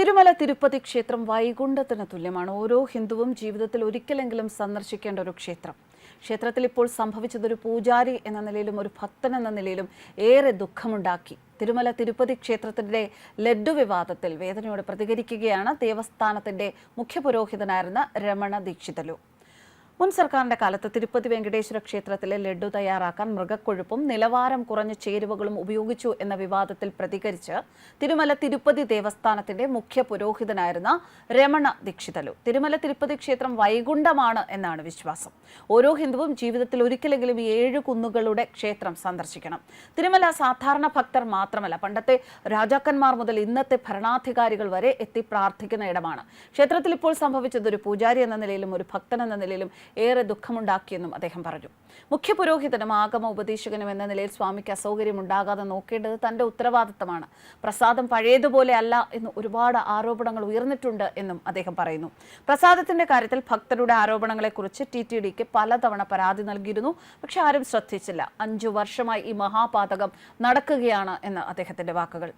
തിരുമല തിരുപ്പതി ക്ഷേത്രം വൈകുണ്ഠത്തിന് തുല്യമാണ്. ഓരോ ഹിന്ദുവും ജീവിതത്തിൽ ഒരിക്കലെങ്കിലും സന്ദർശിക്കേണ്ട ഒരു ക്ഷേത്രം. ക്ഷേത്രത്തിൽ ഇപ്പോൾ സംഭവിച്ചത് ഒരു പൂജാരി എന്ന നിലയിലും ഒരു ഭക്തൻ എന്ന നിലയിലും ഏറെ ദുഃഖമുണ്ടാക്കി. തിരുമല തിരുപ്പതി ക്ഷേത്രത്തിന്റെ ലഡ്ഡു വിവാദത്തിൽ വേദനയോട് പ്രതികരിക്കുകയാണ് ദേവസ്ഥാനത്തിന്റെ മുഖ്യപുരോഹിതനായിരുന്ന രമണ ദീക്ഷിതലു. മുൻ സർക്കാരിന്റെ കാലത്ത് തിരുപ്പതി വെങ്കടേശ്വര ക്ഷേത്രത്തിലെ ലഡ്ഡു തയ്യാറാക്കാൻ മൃഗക്കൊഴുപ്പും നിലവാരം കുറഞ്ഞ ചേരുവകളും ഉപയോഗിച്ചു എന്ന വിവാദത്തിൽ പ്രതികരിച്ച് തിരുമല തിരുപ്പതി ദേവസ്ഥാനത്തിന്റെ മുഖ്യ പുരോഹിതനായിരുന്ന രമണ ദീക്ഷിതലു. തിരുമല തിരുപ്പതി ക്ഷേത്രം വൈകുണ്ഠമാണ് എന്നാണ് വിശ്വാസം. ഓരോ ഹിന്ദുവും ജീവിതത്തിൽ ഒരിക്കലെങ്കിലും ഈ ഏഴ് കുന്നുകളുടെ ക്ഷേത്രം സന്ദർശിക്കണം. തിരുമല സാധാരണ ഭക്തർ മാത്രമല്ല പണ്ടത്തെ രാജാക്കന്മാർ മുതൽ ഇന്നത്തെ ഭരണാധികാരികൾ വരെ എത്തി പ്രാർത്ഥിക്കുന്ന ഇടമാണ്. ക്ഷേത്രത്തിൽ ഇപ്പോൾ സംഭവിച്ചത് ഒരു പൂജാരി എന്ന നിലയിലും ഒരു ഭക്തൻ എന്ന നിലയിലും ഏറെ ദുഃഖമുണ്ടാക്കിയെന്നും അദ്ദേഹം പറഞ്ഞു. മുഖ്യ പുരോഹിതനും ആഗമ ഉപദേശകനും എന്ന നിലയിൽ സ്വാമിക്ക് അസൗകര്യം ഉണ്ടാകാതെ നോക്കേണ്ടത് തന്റെ ഉത്തരവാദിത്തമാണ്. പ്രസാദം പഴയതുപോലെ അല്ല എന്ന് ഒരുപാട് ആരോപണങ്ങൾ ഉയർന്നിട്ടുണ്ട് എന്നും അദ്ദേഹം പറയുന്നു. പ്രസാദത്തിന്റെ കാര്യത്തിൽ ഭക്തരുടെ ആരോപണങ്ങളെക്കുറിച്ച് ടി ടി ഡിക്ക് പലതവണ പരാതി നൽകിയിരുന്നു. പക്ഷെ ആരും ശ്രദ്ധിച്ചില്ല. അഞ്ചു വർഷമായി ഈ മഹാപാതകം നടക്കുകയാണ് എന്ന് അദ്ദേഹത്തിന്റെ വാക്കുകൾ.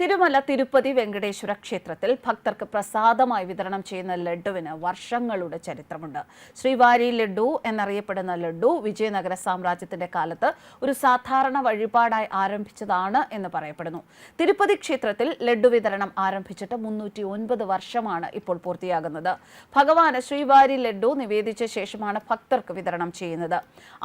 തിരുമല തിരുപ്പതി വെങ്കടേശ്വര ക്ഷേത്രത്തിൽ ഭക്തർക്ക് പ്രസാദമായി വിതരണം ചെയ്യുന്ന ലഡുവിന് വർഷങ്ങളുടെ ചരിത്രമുണ്ട്. ശ്രീവാരി ലഡു എന്നറിയപ്പെടുന്ന ലഡു വിജയനഗര സാമ്രാജ്യത്തിന്റെ കാലത്ത് ഒരു സാധാരണ വഴിപാടായി ആരംഭിച്ചതാണ് എന്ന് പറയപ്പെടുന്നു. തിരുപ്പതി ക്ഷേത്രത്തിൽ ലഡു വിതരണം ആരംഭിച്ചിട്ട് മുന്നൂറ്റി ഒൻപത് വർഷമാണ് ഇപ്പോൾ പൂർത്തിയാകുന്നത്. ഭഗവാന് ശ്രീവാരി ലഡു നിവേദിച്ച ശേഷമാണ് ഭക്തർക്ക് വിതരണം ചെയ്യുന്നത്.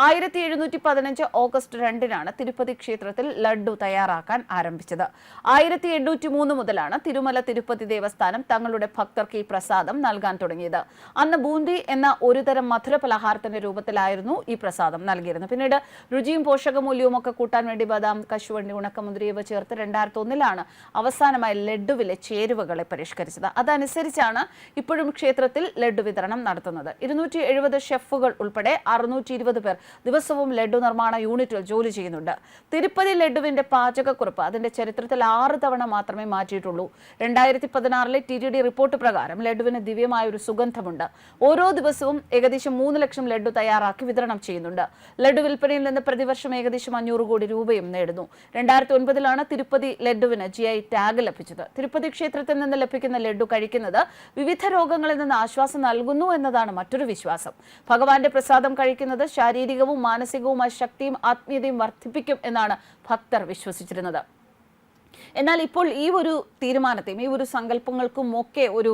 ആയിരത്തി എഴുന്നൂറ്റി പതിനഞ്ച് ഓഗസ്റ്റ് രണ്ടിനാണ് തിരുപ്പതി ക്ഷേത്രത്തിൽ ലഡു തയ്യാറാക്കാൻ ആരംഭിച്ചത്. ആയിരത്തി എണ്ണൂറ്റി മൂന്ന് മുതലാണ് തിരുമല തിരുപ്പതി ദേവസ്ഥാനം തങ്ങളുടെ ഭക്തർക്ക് ഈ പ്രസാദം നൽകാൻ തുടങ്ങിയത്. അന്ന് ബൂന്തി എന്ന ഒരുതരം മധുര പലഹാരത്തിന്റെ രൂപത്തിലായിരുന്നു ഈ പ്രസാദം നൽകിയിരുന്നത്. പിന്നീട് രുചിയും പോഷകമൂല്യവും ഒക്കെ കൂട്ടാൻ വേണ്ടി ബദാം കശുവണ്ടി ഉണക്കമുന്തിരി ഇവ ചേർത്ത് രണ്ടായിരത്തി ഒന്നിലാണ് അവസാനമായി ലഡുവിലെ ചേരുവകളെ പരിഷ്കരിച്ചത്. അതനുസരിച്ചാണ് ഇപ്പോഴും ക്ഷേത്രത്തിൽ ലഡു വിതരണം നടത്തുന്നത്. ഇരുന്നൂറ്റി എഴുപത് ഷെഫുകൾ ഉൾപ്പെടെ അറുന്നൂറ്റി ഇരുപത് പേർ ദിവസവും ലഡു നിർമ്മാണ യൂണിറ്റിൽ ജോലി ചെയ്യുന്നുണ്ട്. തിരുപ്പതി ലഡുവിന്റെ പാചകക്കുറിപ്പ് അതിന്റെ ചരിത്രത്തിൽ ആറ് തവണ മാത്രമേ മാറ്റിയിട്ടുള്ളൂ. രണ്ടായിരത്തി പതിനാറിലെ ടി ടി ഡി റിപ്പോർട്ട് പ്രകാരം ലഡുവിന് ദിവ്യമായ ഒരു സുഗന്ധമുണ്ട്. ഓരോ ദിവസവും ഏകദേശം മൂന്ന് ലക്ഷം ലഡു തയ്യാറാക്കി വിതരണം ചെയ്യുന്നുണ്ട്. ലഡു വിൽപ്പനയിൽ നിന്ന് പ്രതിവർഷം ഏകദേശം അഞ്ഞൂറ് കോടി രൂപയും നേടുന്നു. രണ്ടായിരത്തി ഒൻപതിലാണ് തിരുപ്പതി ലഡുവിന് ജി ഐ ടാഗ് ലഭിച്ചത്. തിരുപ്പതി ക്ഷേത്രത്തിൽ നിന്ന് ലഭിക്കുന്ന ലഡു കഴിക്കുന്നത് വിവിധ രോഗങ്ങളിൽ നിന്ന് ആശ്വാസം നൽകുന്നു എന്നതാണ് മറ്റൊരു വിശ്വാസം. ഭഗവാന്റെ പ്രസാദം കഴിക്കുന്നത് ശാരീരികവും മാനസികവുമായ ശക്തിയും ആത്മീയതയും വർദ്ധിപ്പിക്കും എന്നാണ് ഭക്തർ വിശ്വസിച്ചിരുന്നത്. എന്നാൽ ഇപ്പോൾ ഈ ഒരു തീരുമാനത്തെയും ഈ ഒരു സങ്കല്പങ്ങൾക്കും ഒക്കെ ഒരു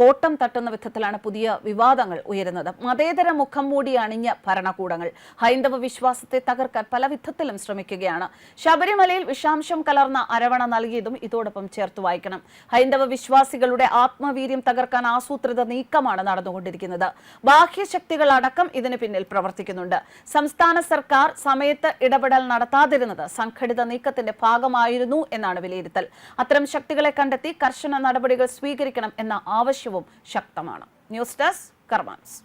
കോട്ടം തട്ടുന്ന വിധത്തിലാണ് പുതിയ വിവാദങ്ങൾ ഉയരുന്നത്. മതേതര മുഖം മൂടി അണിഞ്ഞ ഭരണകൂടങ്ങൾ ഹൈന്ദവ വിശ്വാസത്തെ തകർക്കാൻ പല വിധത്തിലും ശ്രമിക്കുകയാണ്. ശബരിമലയിൽ വിഷാംശം കലർന്ന അരവണ നൽകിയതും ഇതോടൊപ്പം ചേർത്ത് വായിക്കണം. ഹൈന്ദവ വിശ്വാസികളുടെ ആത്മവീര്യം തകർക്കാൻ ആസൂത്രിത നീക്കമാണ് നടന്നുകൊണ്ടിരിക്കുന്നത്. ബാഹ്യശക്തികൾ അടക്കം ഇതിന് പിന്നിൽ പ്രവർത്തിക്കുന്നുണ്ട്. സംസ്ഥാന സർക്കാർ സമയത്ത് ഇടപെടൽ നടത്താതിരുന്നത് സംഘടിത നീക്കത്തിന്റെ ഭാഗമായിരുന്നു എന്നാണ് വിലയിരുത്തൽ. അത്തരം ശക്തികളെ കണ്ടെത്തി കർശന നടപടികൾ സ്വീകരിക്കണം എന്ന ആവശ്യവും ശക്തമാണ്. News desk കർമാൻസ്.